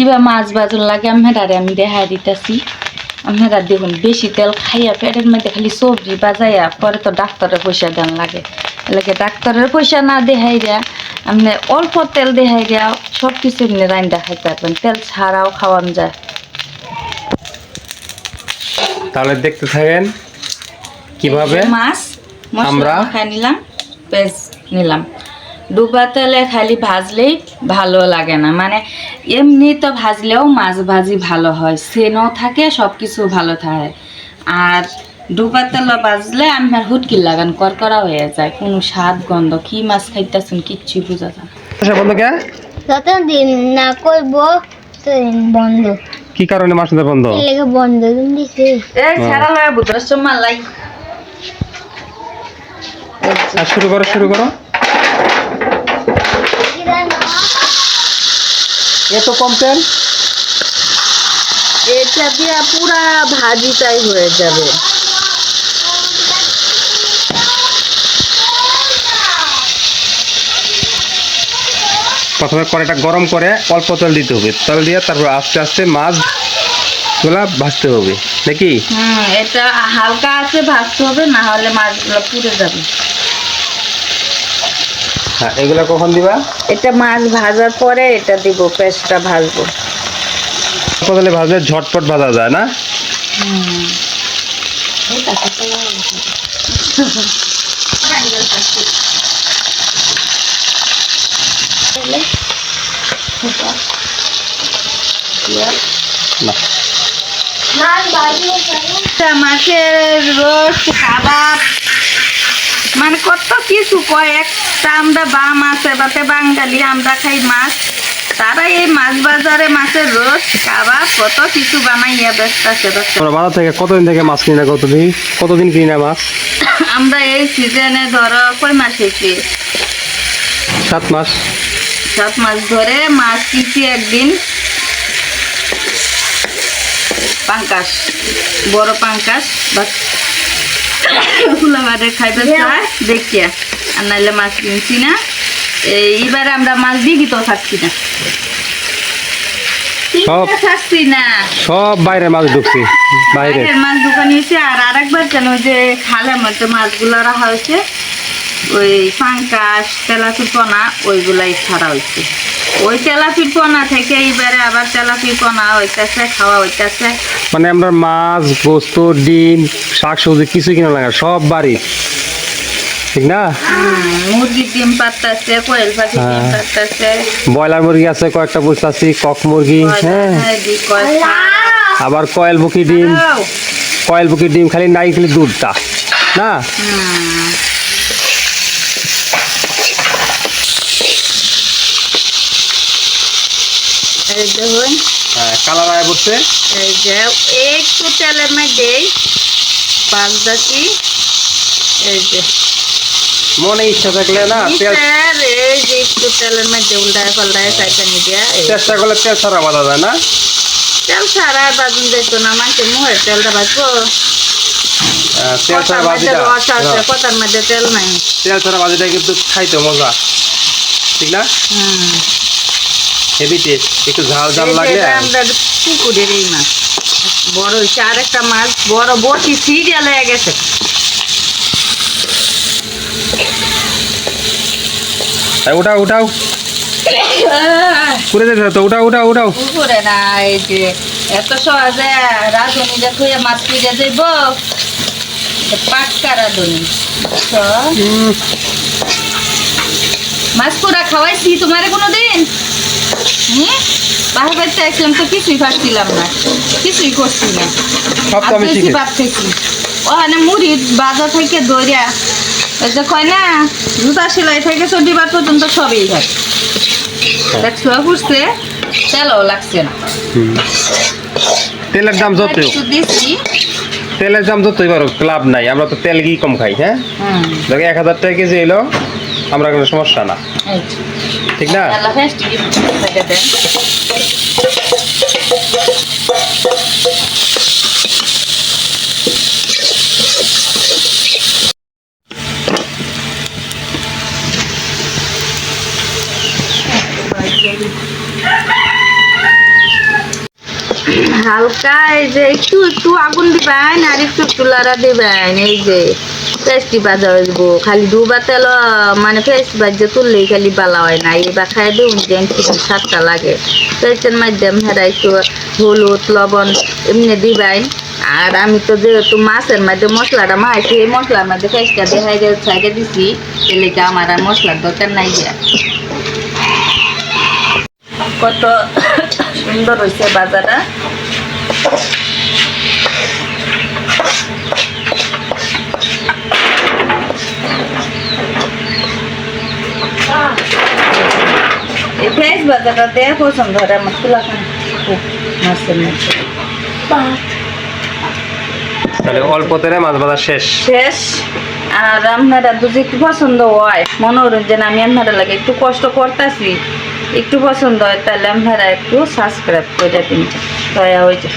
কিবা মাছ বাজন লাগে আমেরারে আমি দেখাই দিতেছি। আপনারা দেখুন বেশি তেল খাইয়া পেটের মধ্যে খালি সবজি বাজাইয়া পরে তো ডাক্তারের পয়সা দেন লাগে। এলাকে ডাক্তারের পয়সা না দেখাই দেয়া আপনি অল্প তেল দেখাই দেয়া সব কিছু এমনি রান্না খাইতে পারবেন। তেল ছাড়াও খাওয়ান যায়। তাহলে দেখতে থাকেন কীভাবে মাছ আমরা- নিলাম পেঁয়াজ নিলাম। ডুবা তেলে খালি ভাজলেই ভালো লাগে না। মানে এমনি তো ভাজলেও মাছ ভাজি ভালো হয় সেনও থাকে সব কিছু ভালো থাকে। আর ডুবা তেলে ভাজলে আমার হুটকি লাগান করকরা হয়ে যায় কোনো স্বাদ গন্ধ কি মাছ খাইতেছুন কিচ্ছু বোঝা যায় না। আচ্ছা যতদিন না করব ততদিন বন্ধ। কি কারণে মাছ ধরা বন্ধ? লেগে বন্ধ দিন দিছে। এই ছাড়া লয়া বুতরাস মালাই আর শুরু করো শুরু করো। এত কম তেল? এটা দিয়ে পুরা ভাজিটাই হয়ে যাবে। প্রথমে কড়াইটা গরম করে অল্প তেল দিতে হবে। তেল দিয়ে তারপর আস্তে আস্তে মাছগুলা ভাজতে হবে। নাকি? হুম এটা হালকা আছে ভাজতে হবে না হলে মাছগুলো পুড়ে যাবে। হ্যাঁ এগুলা কখন দিবা এটা মাছ ভাজার পরে এটা দিব পেস্টটা ভাজবো তেলে ভাজলে ঝটপট ভাজা যায় না মাছের রোস্ট কাবাব মানে কত কিছু কয় একটা আমরা বাম আছে বাতে বাঙালি আমরা খাই মাছ। তারা এই মাছ বাজারে মাছের রোস্ট কাবাব কত কিছু বানাইয়া ব্যস্ত আছে তোমরা বাজার থেকে কতদিন থেকে মাছ কিনে কতদিন কতদিন কিনে মাছ? আমরা এই সিজনে ধরো কই মাস হয়েছে? সাত মাস। সাত মাস ধরে মাছ কিনছি একদিন। পাঙ্কাশ বড় পাঙ্কাশ বা চায় দেখিয়া। আর নাইলে মাছ কিনছি না। এইবারে আমরা মাছ তো থাকছি না। সব- থাকছি না। সব বাইরে মাছ ঢুকছি বাইরে। মাছ দোকানে এসে আর আরেকবার কেন যে খালে মধ্যে মাছগুলো রাখা হয়েছে ওই পাঙ্কাশ তেলাপির পোনা ওইগুলাই ছাড়া হয়েছে ওই তেলাপির পোনা থেকে এইবারে আবার তেলাপির পোনা হইতেছে খাওয়া হইতেছে। মানে আমরা মাছ গোস্ত ডিম শাক সবজি কিছু কিনা লাগে সব বাড়ি। ঠিক না? মুরগির ডিম পাততেছে কোয়েল পাখির ডিম হ্যাঁ। ব্রয়লার মুরগি আছে কয়েকটা কক মুরগি হ্যাঁ। আবার কয়েল বুকি ডিম। কয়েল বুকি ডিম খালি নাই খালি দুধটা। না? এই দেখুন। হ্যাঁ কালার আয় পড়ছে। এই যে একটু তেলের মধ্যেই পাঁচ দাকি এই যে। মনে ইচ্ছা থাকলে না তেল স্যার এই যে একটু তেলের মধ্যে উল্টায় পাল্টায় চাইটানি দিয়া এই চেষ্টা করলে তেল ছাড়া বাঁধা যায় না? তেল ছাড়া বাজুন দেখতো না মানুষের মুখের তেলটা তেল ছাড়া আছে হ্যাঁ, কথার মধ্যে তেল নাই। তেল ছাড়া কিন্তু খাইতে মজা। ঠিক না? হুম। হেভি টেস্ট একটু ঝাল ঝাল এই যে লাগলে আমরা পুকুরের এই মাছ। বড় হয়েছে আরেকটা মাছ বড় বটি সিরিয়াল গেছে। উঠাও উঠাও। পুরে যেতে তো উঠাও উঠাও উঠাও। পুকুরে না এই যে এত সহজে রাঁধুনি দেখো মাছ পুজে যাইব। পাক্কা রাঁধুনি। মাছ পোড়া খাওয়াইছি তোমারে কোনো দিন হুম? বাহির বাড়িতে আসলাম তো কিছুই না কিছুই করছি না। ওখানে মুড়ি বাজার থেকে যে কয় না জুতা সেলাই থেকে পর্যন্ত সবই খাই দেখছ বুঝতে তেলও লাগছে না। তেলের দাম দিছি। তেলের দাম যতই পারো লাভ নাই। আমরা তো তেল ঘি কম খাই হ্যাঁ? দেখো এক হাজার টাকা কেজি এলো আমরা কোনো সমস্যা না। ঠিক না? হালকা এই যে, একটু একটু আগুন দিবেন আর একটু লাড়া দিবেন, এই যে। পেস্টি বাজা হইব। খালি ডুবা তেল মানে পেস্ট বাজে তুললেই খালি বালা হয় না। এবার খাই দিন যেন সাতটা লাগে। পেস্টের মাধ্যমে হেরা একটু হলুদ, লবণ এমনি দিবাই। আর আমি তো যেহেতু মাছের মধ্যে মশলাটা মাইছি এই মশলার মধ্যে পেস্টটা দেখাই সাইডে দিছি। এলাকা আমার আর মশলার দরকার নাই গিয়া কত সুন্দর হয়েছে বাজারটা। ফ্রেশ বাজারটা দেয়া পছন্দ হয় আমার তুলা খান মাছের মধ্যে তাহলে অল্প তেলে মাছ ভাজা শেষ। শেষ। আর আপনারা দুজি একটু পছন্দ হয় মনোরঞ্জন আমি আপনারা লাগে একটু কষ্ট করতেছি একটু পছন্দ হয় তাহলে আপনারা একটু সাবস্ক্রাইব করে দিন। দয়া হয়েছে